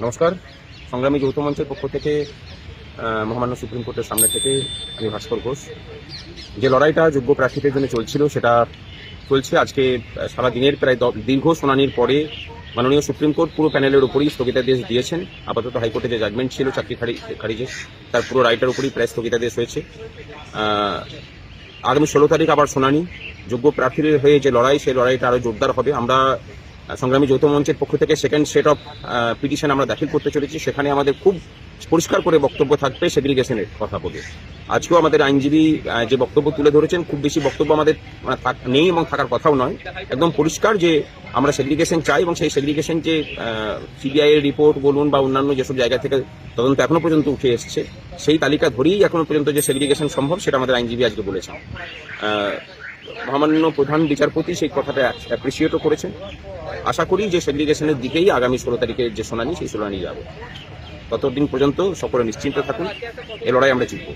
নমস্কার। সংগ্রামী যৌথ মঞ্চের পক্ষ থেকে মহামান্য সুপ্রিম কোর্টের সামনে থেকে আমি ভাস্কর ঘোষ। যে লড়াইটা যোগ্য প্রার্থীদের জন্য চলছিল, সেটা চলছে। আজকে সারা দিনের প্রায় দীর্ঘ শুনানির পরে মাননীয় সুপ্রিম কোর্ট পুরো প্যানেলের উপরই স্থগিতাদেশ দিয়েছেন। আপাতত হাইকোর্টে যে জাজমেন্ট ছিল চাকরি খারি- খারিজে, তার পুরো রায়টার উপরই প্রায় স্থগিতাদেশ হয়েছে। আগামী ষোলো তারিখ আবার শুনানি। যোগ্য প্রার্থীদের হয়ে যে লড়াই, সেই লড়াইটা আরও জোরদার হবে। আমরা সংগ্রামী যৌথ মঞ্চের পক্ষ থেকে সেকেন্ড সেট অফ পিটিশন আমরা দাখিল করতে চলেছি। সেখানে আমাদের খুব পরিষ্কার করে বক্তব্য থাকবে সেগ্রিগেশনের কথা বলে। আজকেও আমাদের আইনজীবী যে বক্তব্য তুলে ধরেছেন, খুব বেশি বক্তব্য আমাদের নেই এবং থাকার কথাও নয়। একদম পরিষ্কার যে আমরা সেগ্রিগেশন চাই এবং সেই সেগ্রিগেশন যে সিবিআই এর রিপোর্ট বলুন বা অন্যান্য যেসব জায়গা থেকে তদন্ত এখনও পর্যন্ত উঠে এসছে, সেই তালিকা ধরেই এখনও পর্যন্ত যে সেগ্রিগেশন সম্ভব, সেটা আমাদের আইনজীবী আজকে বলেছেন। মহামান্য প্রধান বিচারপতি সেই কথাটা অ্যাপ্রিসিয়েটও করেছেন। আশা করি যে সেগ্রিগেশনের দিকেই আগামী ষোলো তারিখে যে শুনানি, সেই শুনানি যাবে। ততদিন পর্যন্ত সকলে নিশ্চিন্ত থাকুন, এ লড়াই আমরা জিতব।